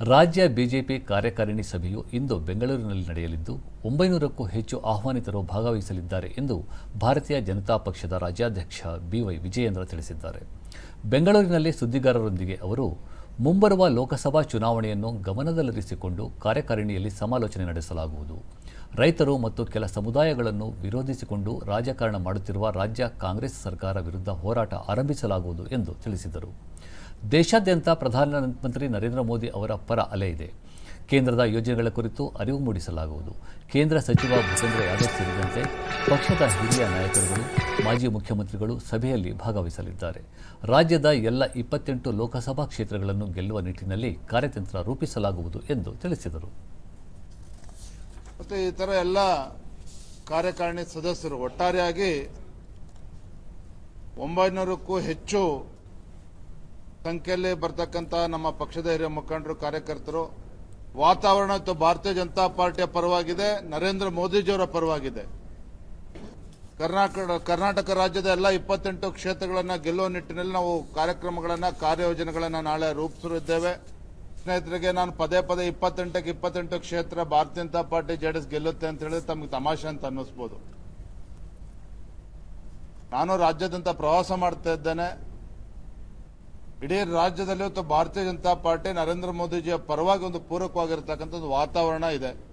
ರಾಜ್ಯ ಬಿಜೆಪಿ ಕಾರ್ಯಕಾರಿಣಿ ಸಭೆಯು ಇಂದು ಬೆಂಗಳೂರಿನಲ್ಲಿ ನಡೆಯಲಿದ್ದು, ಒಂಬೈನೂರಕ್ಕೂ ಹೆಚ್ಚು ಆಹ್ವಾನಿತರು ಭಾಗವಹಿಸಲಿದ್ದಾರೆ ಎಂದು ಭಾರತೀಯ ಜನತಾ ಪಕ್ಷದ ರಾಜ್ಯಾಧ್ಯಕ್ಷ ಬಿವೈ ವಿಜಯೇಂದ್ರ ತಿಳಿಸಿದ್ದಾರೆ. ಬೆಂಗಳೂರಿನಲ್ಲಿ ಸುದ್ದಿಗಾರರೊಂದಿಗೆ ಅವರು ಮುಂಬರುವ ಲೋಕಸಭಾ ಚುನಾವಣೆಯನ್ನು ಗಮನದಲ್ಲಿರಿಸಿಕೊಂಡು ಕಾರ್ಯಕಾರಿಣಿಯಲ್ಲಿ ಸಮಾಲೋಚನೆ ನಡೆಸಲಾಗುವುದು. ರೈತರು ಮತ್ತು ಕೆಲ ಸಮುದಾಯಗಳನ್ನು ವಿರೋಧಿಸಿಕೊಂಡು ರಾಜಕಾರಣ ಮಾಡುತ್ತಿರುವ ರಾಜ್ಯ ಕಾಂಗ್ರೆಸ್ ಸರ್ಕಾರ ವಿರುದ್ಧ ಹೋರಾಟ ಆರಂಭಿಸಲಾಗುವುದು ಎಂದು ತಿಳಿಸಿದರು. ದೇಶಾದ್ಯಂತ ಪ್ರಧಾನಮಂತ್ರಿ ನರೇಂದ್ರ ಮೋದಿ ಅವರ ಪರ ಅಲೆ ಇದೆ. ಕೇಂದ್ರದ ಯೋಜನೆಗಳ ಕುರಿತು ಅರಿವು ಮೂಡಿಸಲಾಗುವುದು. ಕೇಂದ್ರ ಸಚಿವ ಭೂಪೇಂದ್ರ ಯಾದವ್ ಸೇರಿದಂತೆ ಪಕ್ಷದ ಹಿರಿಯ ನಾಯಕರುಗಳು, ಮಾಜಿ ಮುಖ್ಯಮಂತ್ರಿಗಳು ಸಭೆಯಲ್ಲಿ ಭಾಗವಹಿಸಲಿದ್ದಾರೆ. ರಾಜ್ಯದ ಎಲ್ಲ ಇಪ್ಪತ್ತೆಂಟು ಲೋಕಸಭಾ ಕ್ಷೇತ್ರಗಳನ್ನು ಗೆಲ್ಲುವ ನಿಟ್ಟಿನಲ್ಲಿ ಕಾರ್ಯತಂತ್ರ ರೂಪಿಸಲಾಗುವುದು ಎಂದು ತಿಳಿಸಿದರು. ಮತ್ತು ಈ ಥರ ಎಲ್ಲ ಕಾರ್ಯಕಾರಿಣಿ ಸದಸ್ಯರು ಒಟ್ಟಾರೆಯಾಗಿ ಒಂಬೈನೂರಕ್ಕೂ ಹೆಚ್ಚು ಸಂಖ್ಯೆಯಲ್ಲಿ ಬರ್ತಕ್ಕಂಥ ನಮ್ಮ ಪಕ್ಷದ ಹಿರಿಯ ಮುಖಂಡರು, ಕಾರ್ಯಕರ್ತರು ವಾತಾವರಣ ಭಾರತೀಯ ಜನತಾ ಪಾರ್ಟಿಯ ಪರವಾಗಿದೆ, ನರೇಂದ್ರ ಮೋದಿಜಿಯವರ ಪರವಾಗಿದೆ. ಕರ್ನಾಟಕ ಕರ್ನಾಟಕ ರಾಜ್ಯದ ಎಲ್ಲ ಇಪ್ಪತ್ತೆಂಟು ಕ್ಷೇತ್ರಗಳನ್ನು ಗೆಲ್ಲುವ ನಿಟ್ಟಿನಲ್ಲಿ ನಾವು ಕಾರ್ಯಕ್ರಮಗಳನ್ನು ಕಾರ್ಯಯೋಜನೆಗಳನ್ನು ನಾಳೆ ರೂಪಿಸಿದ್ದೇವೆ ಸ್ನೇಹಿತರಿಗೆ ನಾನು ಪದೇ ಪದೇ ಇಪ್ಪತ್ತೆಂಟಕ್ಕೆ ಇಪ್ಪತ್ತೆಂಟು ಕ್ಷೇತ್ರ ಭಾರತೀಯ ಜನತಾ ಪಾರ್ಟಿ ಜೆಡಿಎಸ್ ಗೆಲ್ಲುತ್ತೆ ಅಂತ ಹೇಳಿದ್ರೆ ತಮಗೆ ತಮಾಷೆ ಅಂತ ಅನ್ನಿಸ್ಬೋದು. ನಾನು ರಾಜ್ಯದಂತ ಪ್ರವಾಸ ಮಾಡ್ತಾ ಇದ್ದೇನೆ. ಇಡೀ ರಾಜ್ಯದಲ್ಲಿ ಅಥವಾ ಭಾರತೀಯ ಜನತಾ ಪಾರ್ಟಿ ನರೇಂದ್ರ ಮೋದಿಜಿಯ ಪರವಾಗಿ ಒಂದು ಪೂರಕವಾಗಿರ್ತಕ್ಕಂಥ ಒಂದು ವಾತಾವರಣ ಇದೆ.